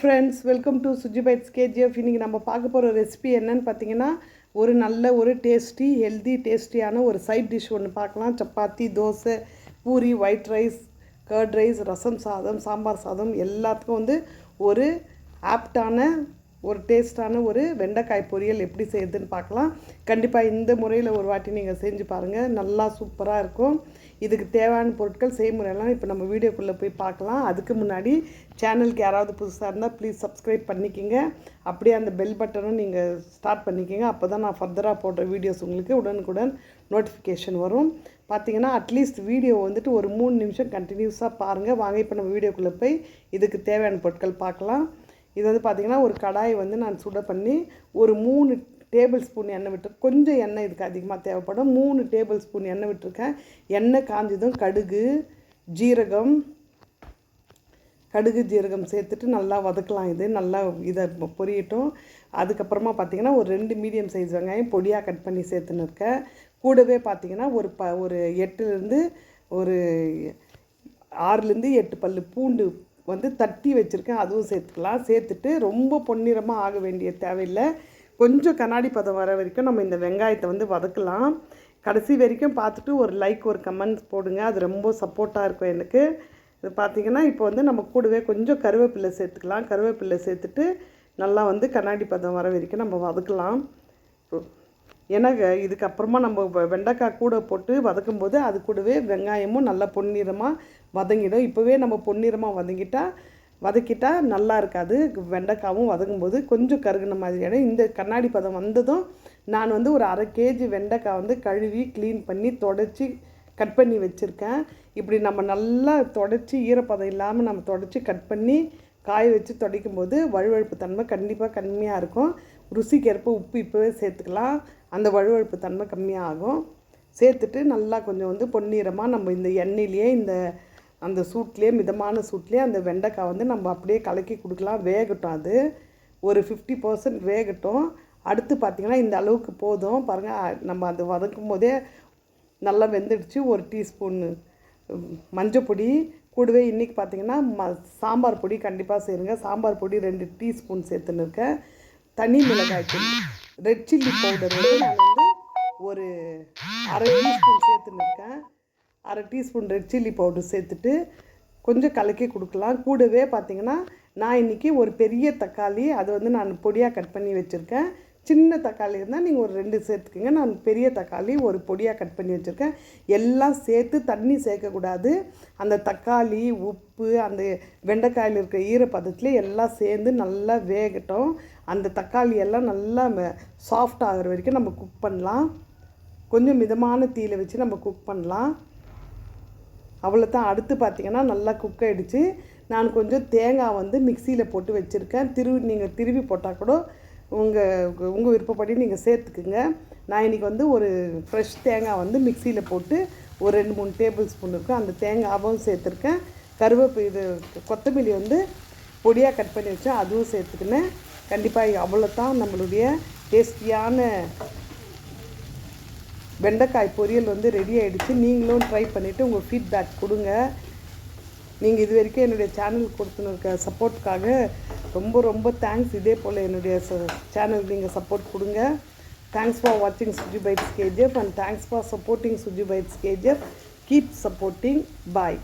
Friends welcome to Suji bites KGF இன்றைக்கி நம்ம பார்க்க போகிற ரெசிபி என்னன்னு பார்த்தீங்கன்னா ஒரு நல்ல ஒரு டேஸ்டி ஹெல்தி டேஸ்டியான ஒரு சைட் டிஷ் ஒன்று பார்க்கலாம். Chapati dosa puri white rice curd rice rasam சாதம் சாம்பார் சாதம் எல்லாத்துக்கும் வந்து ஒரு ஆப்டான ஒரு டேஸ்ட்டான ஒரு வெண்டைக்காய் பொரியல் எப்படி செய்யுதுன்னு பார்க்கலாம். கண்டிப்பாக இந்த முறையில் ஒரு வாட்டி நீங்கள் செஞ்சு பாருங்கள் நல்லா சூப்பராக இருக்கும். இதுக்கு தேவையான பொருட்கள் செய்முறையெல்லாம் இப்போ நம்ம வீடியோக்குள்ளே போய் பார்க்கலாம். அதுக்கு முன்னாடி சேனலுக்கு யாராவது புதுசாக இருந்தால் ப்ளீஸ் சப்ஸ்கிரைப் பண்ணிக்கிங்க. அப்படியே அந்த பெல் பட்டனும் நீங்கள் ஸ்டார்ட் பண்ணிக்கிங்க. அப்போ தான் நான் ஃபர்தராக போடுற வீடியோஸ் உங்களுக்கு உடனுக்குடன் நோட்டிஃபிகேஷன் வரும். பார்த்தீங்கன்னா அட்லீஸ்ட் வீடியோ வந்துட்டு ஒரு மூணு நிமிஷம் கண்டினியூஸாக பாருங்கள் வாங்க இப்போ நம்ம வீடியோக்குள்ளே போய் இதுக்கு தேவையான பொருட்கள் பார்க்கலாம். இது வந்து பார்த்திங்கன்னா ஒரு கடாயை வந்து நான் சுட பண்ணி ஒரு மூணு டேபிள் ஸ்பூன் எண்ணெய் விட்டு கொஞ்சம் எண்ணெய் இதுக்கு அதிகமாக தேவைப்படும். மூணு டேபிள் ஸ்பூன் எண்ணெய் விட்டுருக்கேன். எண்ணெய் காஞ்சதும் கடுகு ஜீரகம் கடுகு ஜீரகம் சேர்த்துட்டு நல்லா வதக்கலாம் இது. நல்லா இதை பொரியட்டும். அதுக்கப்புறமா பார்த்திங்கன்னா ஒரு ரெண்டு மீடியம் சைஸ் வெங்காயம் பொடியாக கட் பண்ணி சேர்த்துன்னு இருக்கேன். கூடவே பார்த்திங்கன்னா ஒரு ப ஒரு எட்டுலேருந்து ஒரு ஆறுலேருந்து எட்டு பல் பூண்டு வந்து தட்டி வச்சுருக்கேன். அதுவும் சேர்த்துக்கலாம். சேர்த்துட்டு ரொம்ப பொன்னிறமாக ஆக வேண்டிய தேவையில்லை. கொஞ்சம் கண்ணாடி பதம் வர வரைக்கும் நம்ம இந்த வெங்காயத்தை வந்து வதக்கலாம். கடைசி வரைக்கும் பார்த்துட்டு ஒரு லைக் ஒரு கமெண்ட்ஸ் போடுங்க. அது ரொம்ப சப்போர்ட்டாக இருக்கும் எனக்கு. இது பார்த்திங்கன்னா இப்போ வந்து நம்ம கூடவே கொஞ்சம் கருவேப்பிலை சேர்த்துக்கலாம். கருவேப்பிலை சேர்த்துட்டு நல்லா வந்து கண்ணாடி பதம் வர வரைக்கும் நம்ம வதக்கலாம். ஏன்னா இதுக்கப்புறமா நம்ம வெண்டைக்காய் கூட போட்டு வதக்கும் போது அது கூடவே வெங்காயமும் நல்லா பொன்னிறமாக வதங்கிடும். இப்போவே நம்ம பொன்னிறமாக வதங்கிட்டால் வதக்கிட்டால் நல்லா இருக்காது. வெண்டைக்காவும் வதங்கும்போது கொஞ்சம் கருகுன மாதிரியான இந்த கண்ணாடி பதம் வந்ததும் நான் வந்து ஒரு அரை கேஜி வெண்டைக்காய் வந்து கழுவி க்ளீன் பண்ணி தொடச்சி கட் பண்ணி வச்சுருக்கேன். இப்படி நம்ம நல்லா தொடச்சி ஈரப்பதம் இல்லாமல் நம்ம தொடச்சி கட் பண்ணி காய வச்சு துடைக்கும் போது வழுவழுப்பு தன்மை கண்டிப்பாக கம்மியாக இருக்கும். ருசிக்கேற்ப உப்பு இப்போவே சேர்த்துக்கலாம். அந்த வழுவழுப்பு தன்மை கம்மியாகும். சேர்த்துட்டு நல்லா கொஞ்சம் வந்து பொன்னிறமாக நம்ம இந்த எண்ணெயிலேயே இந்த அந்த சூட்லேயே மிதமான சூட்லேயே அந்த வெண்டைக்காய் வந்து நம்ம அப்படியே கலக்கி கொடுக்கலாம். வேகட்டும் அது. ஒரு ஃபிஃப்டி பர்சன்ட் வேகட்டும். அடுத்து பார்த்திங்கன்னா இந்த அளவுக்கு போதும். பாருங்கள் நம்ம அது வதக்கும் போதே நல்லா வெந்துடுச்சு. ஒரு டீஸ்பூன் மஞ்சள் பொடி. கூடவே இன்றைக்கி பார்த்திங்கன்னா ம சாம்பார் பொடி கண்டிப்பாக சேருங்க சாம்பார் பொடி ரெண்டு டீஸ்பூன் சேர்த்துன்னு இருக்கேன். தனி மிளகாய் தூள் ரெட் சில்லி பவுடர் வந்து நான் வந்து ஒரு அரை டீஸ்பூன் சேர்த்துன்னு இருக்கேன். அரை டீஸ்பூன் ரெட் சில்லி பவுடர் சேர்த்துட்டு கொஞ்சம் கலக்கி கொடுக்கலாம். கூடவே பார்த்திங்கன்னா நான் இன்றைக்கி ஒரு பெரிய தக்காளி அது வந்து நான் பொடியாக கட் பண்ணி வச்சுருக்கேன். சின்ன தக்காளி இருந்தால் நீங்கள் ஒரு ரெண்டு சேர்த்துக்கோங்க. நான் பெரிய தக்காளி ஒரு பொடியாக கட் பண்ணி வச்சுருக்கேன். எல்லாம் சேர்த்து தண்ணி சேர்க்கக்கூடாது. அந்த தக்காளி உப்பு அந்த வெண்டைக்காயில் இருக்கிற ஈரப்பதத்தில் எல்லாம் சேர்ந்து நல்லா வேகட்டும். அந்த தக்காளி எல்லாம் நல்லா சாஃப்ட் ஆகிற வரைக்கும் நம்ம குக் பண்ணலாம். கொஞ்சம் மிதமான தீயில் வச்சு நம்ம குக் பண்ணலாம். அவ்வளோ தான் அடுத்து பார்த்திங்கன்னா நல்லா குக் ஆகிடுச்சு நான் கொஞ்சம் தேங்காய் வந்து மிக்சியில் போட்டு வச்சுருக்கேன். திருவி நீங்கள் திருவி போட்டால் கூட உங்கள் உங்கள் விருப்பப்படி நீங்கள் சேர்த்துக்குங்க. நான் இன்றைக்கி வந்து ஒரு ஃப்ரெஷ் தேங்காய் வந்து மிக்சியில் போட்டு ஒரு ரெண்டு மூணு டேபிள் ஸ்பூன் இருக்கும் அந்த தேங்காவும் சேர்த்துருக்கேன். கருவேப்பு இது கொத்தமல்லி வந்து பொடியாக கட் பண்ணி வச்சேன். அதுவும் சேர்த்துக்கினேன். கண்டிப்பாக அவ்வளோ தான் நம்மளுடைய டேஸ்டியான வெண்டைக்காய் பொரியல் வந்து ரெடி ஆகிடுச்சு நீங்களும் ட்ரை பண்ணிவிட்டு உங்கள் ஃபீட்பேக் கொடுங்க. நீங்கள் இது வரைக்கும் என்னுடைய சேனல் கொடுத்துன்னு இருக்க சப்போர்ட்டுக்காக ரொம்ப ரொம்ப தேங்க்ஸ் இதே போல் என்னுடைய சேனல் நீங்கள் சப்போர்ட் கொடுங்க. தேங்க்ஸ் ஃபார் வாட்சிங் Suji bites KGF and thanks for supporting Suji bites KGF keep supporting bye